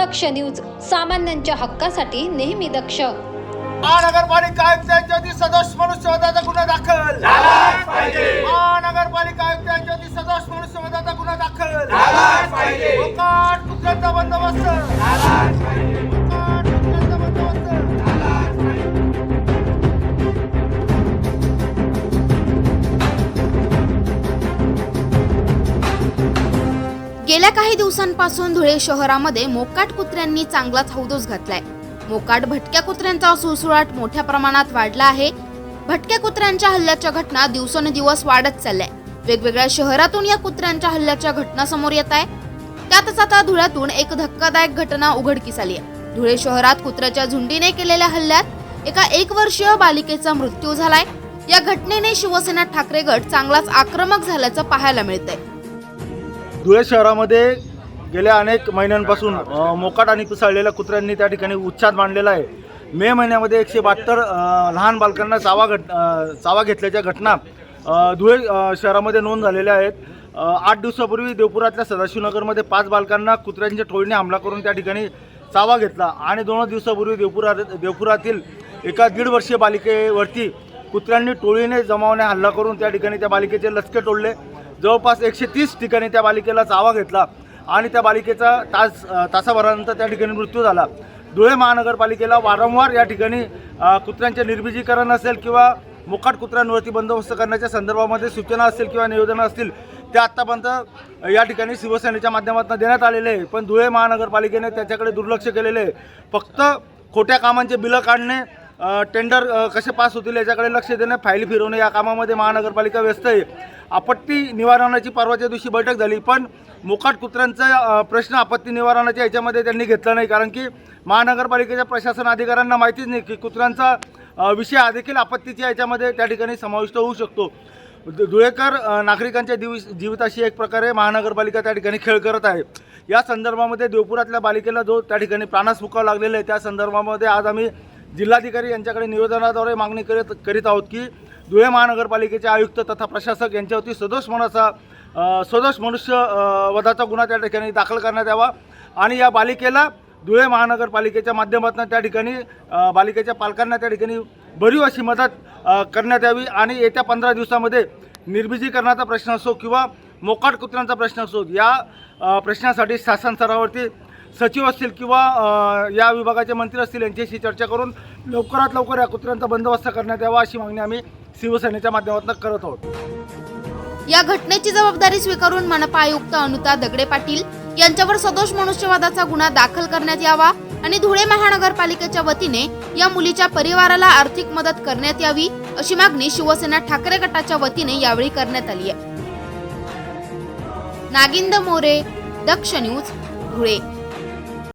दक्ष news सामान्यांच्या हक्कासाठी नेहमी दक्ष. महानगरपालिका आयुक्तांच्या सदोष मनुष्यवधाचा गुन्हा दाखल. महानगरपालिका आयुक्तांच्या वती सदोष मनुष्यवधाचा गुन्हा दाखल. कुत्र्यांचा बंदोबस्त? गेल्या काही दिवसांपासून धुळे शहरामध्ये मोकाट कुत्र्यांनी चांगलाच हौदोस घातलाय. मोकाट भटक्या कुत्र्यांचा सुळसुळाट मोठ्या प्रमाणात वाढला आहे. भटक्या कुत्र्यांच्या हल्ल्याच्या घटना दिवसेंदिवस वाढत चालल्या वेगवेगळ्या शहरातून या कुत्र्यांच्या हल्ल्याच्या घटना समोर येत आहे. त्यातच आता धुळ्यातून एक धक्कादायक घटना उघडकीस आली आहे. धुळे शहरात कुत्र्याच्या झुंडीने केलेल्या हल्ल्यात एका एक वर्षीय बालिकेचा मृत्यू झालाय. या घटनेने शिवसेना ठाकरे गट चांगलाच आक्रमक झाल्याचं पाहायला मिळतंय. धुळे शहरामध्ये गेल्या अनेक महिन्यांपासून मोकाट आणि पिसाळलेल्या कुत्र्यांनी त्या ठिकाणी उच्छाद मांडलेला आहे. मे महिन्यामध्ये एकशे बहात्तर लहान बालकांना चावा घट चावा घेतल्याच्या घटना धुळे शहरामध्ये नोंद झालेल्या आहेत. आठ दिवसापूर्वी देवपुरातल्या सदाशिवनगरमध्ये पाच बालकांना कुत्र्यांच्या टोळीने हमला करून त्या ठिकाणी चावा घेतला आणि दोन दिवसापूर्वी देवपुरा देवपुरातील एका दीड वर्षीय बालिकेवरती कुत्र्यांनी टोळीने जमावने हल्ला करून त्या ठिकाणी त्या बालिकेचे लचके तोडले. जवळपास एकशे तीस ठिकाणी त्या बालिकेला चावा घेतला आणि त्या बालिकेचा तास तासाभरानंतर त्या ठिकाणी मृत्यू झाला. धुळे महानगरपालिकेला वारंवार या ठिकाणी कुत्र्यांचे निर्बिजीकरण असेल किंवा मोकाट कुत्र्यांवरती बंदोबस्त करण्याच्या संदर्भामध्ये सूचना असतील किंवा निवेदनं असतील ते आत्तापर्यंत या ठिकाणी शिवसेनेच्या माध्यमातून देण्यात आलेले आहे. पण धुळे महानगरपालिकेने त्याच्याकडे दुर्लक्ष केलेले आहे. फक्त खोट्या कामांचे बिलं काढणे टेंडर कसे पास होतील याच्याकडे लक्ष देणे फाईल फिरवणे या कामामध्ये महानगरपालिका व्यस्त आहे. आपत्ती निवारणाची परवाच्या दिवशी बैठक झाली पण मोकाट कुत्र्यांचा प्रश्न आपत्ती निवारणाच्या याच्यामध्ये त्यांनी घेतला नाही कारण की महानगरपालिकेच्या प्रशासन अधिकाऱ्यांना माहितीच नाही की कुत्र्यांचा विषय हा देखील आपत्तीच्या याच्यामध्ये त्या ठिकाणी समाविष्ट होऊ शकतो. धुळेकर नागरिकांच्या दिव जीविताशी एक प्रकारे महानगरपालिका त्या ठिकाणी खेळ करत आहे. या संदर्भामध्ये देवपुरातल्या बालिकेला जो त्या ठिकाणी प्राणास मुकावं लागलेला आहे त्या संदर्भामध्ये आज आम्ही जिल्हाधिकारी यांच्याकडे निवेदनाद्वारे मागणी करीत करीत आहोत की धुळे महानगरपालिकेचे आयुक्त तथा प्रशासक यांच्यावरती सदोष मनाचा सदोष मनुष्य वधाचा गुन्हा त्या ठिकाणी दाखल करण्यात यावा. आणि या बालिकेला धुळे महानगरपालिकेच्या माध्यमातून त्या ठिकाणी बालिकेच्या पालकांना त्या ठिकाणी भरीव अशी मदत करण्यात यावी. आणि येत्या पंधरा दिवसामध्ये निर्बीजीकरणाचा प्रश्न असो किंवा मोकाट कुत्र्यांचा प्रश्न असो या प्रश्नासाठी शासन स्तरावरती सचिव असतील किंवा या विभागाचे मंत्री असतील यांच्याशी चर्चा करून लवकरात लवकर या कुत्र्यांचा बंदोबस्त करण्यात यावा अशी मागणी आम्ही शिवसेनेच्या माध्यमातून करत आहोत. या घटनेची जबाबदारी स्वीकारून मनपा आयुक्त अनुता दगडे पाटील यांच्यावर सदोष मनुष्यवादाचा गुन्हा दाखल करण्यात यावा आणि धुळे महानगरपालिकेच्या वतीने या मुलीच्या परिवाराला आर्थिक मदत करण्यात यावी अशी मागणी शिवसेना ठाकरे गटाच्या वतीने यावेळी करण्यात आली आहे. नागिंद मोरे दक्ष न्यूज धुळे.